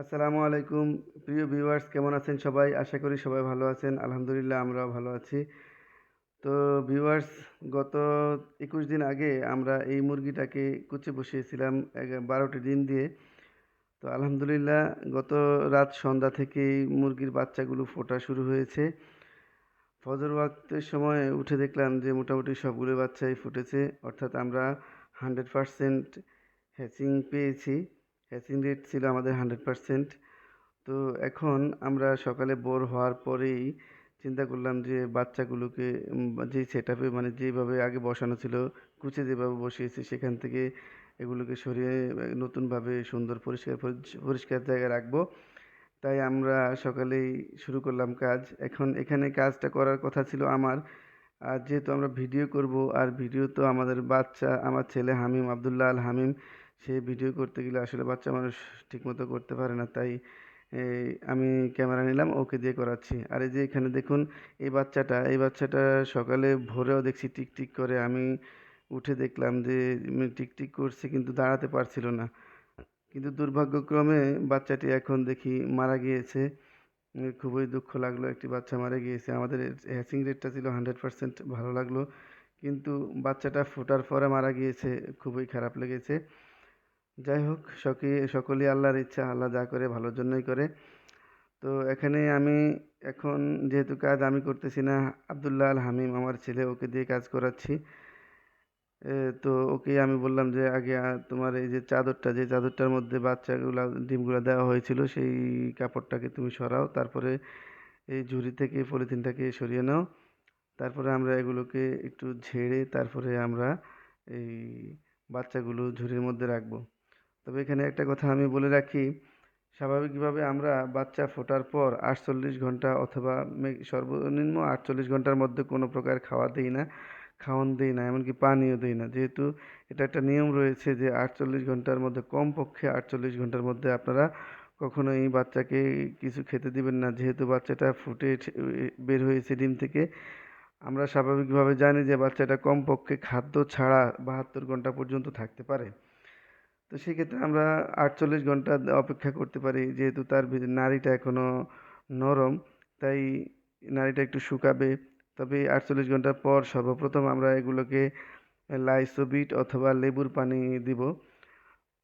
আসসালামু আলাইকুম। প্রিয় ভিউয়ার্স কেমন আছেন সবাই? আশা করি সবাই ভালো আছেন। আলহামদুলিল্লাহ, আমরাও ভালো আছি। তো ভিউয়ার্স গত একুশ দিন আগে আমরা এই মুরগিটাকে কুচে বসিয়েছিলাম বারোটি ডিম দিয়ে। তো আলহামদুলিল্লাহ, গত রাত সন্ধ্যা থেকেই মুরগির বাচ্চাগুলো ফোটা শুরু হয়েছে। ফজর ওয়াক্তের সময় উঠে দেখলাম যে মোটামুটি সবগুলো বাচ্চাই ফুটেছে। অর্থাৎ আমরা হান্ড্রেড পারসেন্ট হ্যাচিং পেয়েছি। হ্যাচিং রেট ছিল আমাদের হান্ড্রেড পারসেন্ট তো এখন আমরা সকালে বোর হওয়ার পরেই চিন্তা করলাম যে বাচ্চাগুলোকে যে সেট মানে যেভাবে আগে বসানো ছিল, কুচে যেভাবে বসিয়েছি, সেখান থেকে এগুলোকে সরিয়ে নতুনভাবে সুন্দর পরিষ্কার পরিষ্কার জায়গায় রাখব। তাই আমরা সকালেই শুরু করলাম কাজ। এখন এখানে কাজটা করার কথা ছিল আমার। আর যেহেতু আমরা ভিডিও করব, আর ভিডিও তো আমাদের বাচ্চা, আমার ছেলে হামিম আবদুল্লাহ আল হামিম সে ভিডিও করতে গেলে আসলে বাচ্চা মানুষ ঠিকমতো করতে পারে না। তাই আমি ক্যামেরা নিলাম, ওকে দিয়ে করাচ্ছি। আর এই যে এখানে দেখুন, এই বাচ্চাটা এই বাচ্চাটা সকালে ভোরেও দেখছি টিকটিক করে। আমি উঠে দেখলাম যে টিকটিক করছে কিন্তু দাঁড়াতে পারছিল না। কিন্তু দুর্ভাগ্যক্রমে বাচ্চাটি এখন দেখি মারা গিয়েছে। খুবই দুঃখ লাগল, একটি বাচ্চা মারা গিয়েছে। আমাদের হ্যাচিং রেটটা ছিল হান্ড্রেড পার্সেন্ট ভালো লাগল। কিন্তু বাচ্চাটা ফোটার পরে মারা গিয়েছে, খুবই খারাপ লেগেছে। যাই হোক, সকি, সকলেই আল্লাহর ইচ্ছা, আল্লাহ যা করে ভালোর জন্যই করে। তো এখানে আমি এখন যেহেতু কাজ আমি করতেছি না, আবদুল্লাহ আল হামিম আমার ছেলে, ওকে দিয়ে কাজ করাচ্ছি। তো ওকে আমি বললাম যে, আগে তোমার এই যে চাদরটা, যে চাদরটার মধ্যে বাচ্চাগুলা, ডিমগুলা দেওয়া হয়েছিল, সেই কাপড়টাকে তুমি সরাও, তারপরে এই ঝুড়ি থেকে, পলিথিনটাকে সরিয়ে নাও। তারপরে আমরা এগুলোকে একটু ঝেড়ে, তারপরে আমরা এই বাচ্চাগুলো ঝুড়ির মধ্যে রাখব। তবে এখানে একটা কথা আমি বলে রাখি, স্বাভাবিকভাবে আমরা বাচ্চা ফোটার পর আটচল্লিশ ঘণ্টা অথবা সর্বনিম্ন আটচল্লিশ ঘণ্টার মধ্যে কোনো প্রকার খাওয়া দিই না, খাওয়ান দিই না, এমনকি পানিও দিই না। যেহেতু এটা একটা নিয়ম রয়েছে যে আটচল্লিশ ঘণ্টার মধ্যে, কমপক্ষে আটচল্লিশ ঘণ্টার মধ্যে আপনারা কখনোই বাচ্চাকে কিছু খেতে দিবেন না। যেহেতু বাচ্চাটা ফুটে বের হয়েছে ডিম থেকে, আমরা স্বাভাবিকভাবে জানি যে বাচ্চাটা কমপক্ষে খাদ্য ছাড়া বাহাত্তর ঘণ্টা পর্যন্ত থাকতে পারে। তো সেক্ষেত্রে আমরা আটচল্লিশ ঘণ্টা অপেক্ষা করতে পারি, যেহেতু তার নাড়িটা এখনও নরম, তাই নাড়িটা একটু শুকাবে। তবে আটচল্লিশ ঘণ্টা পর সর্বপ্রথম আমরা এগুলোকে লাইসোবিট অথবা লেবুর পানি দিব।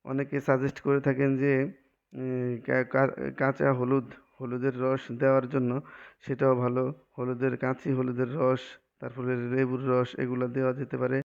অনেকে সাজেস্ট করে থাকেন যে কাঁচা হলুদ, হলুদের রস দেওয়ার জন্য সেটাও ভালো। হলুদের, কাঁচি হলুদের রস, তারপরে লেবুর রস, এগুলো দেওয়া যেতে পারে।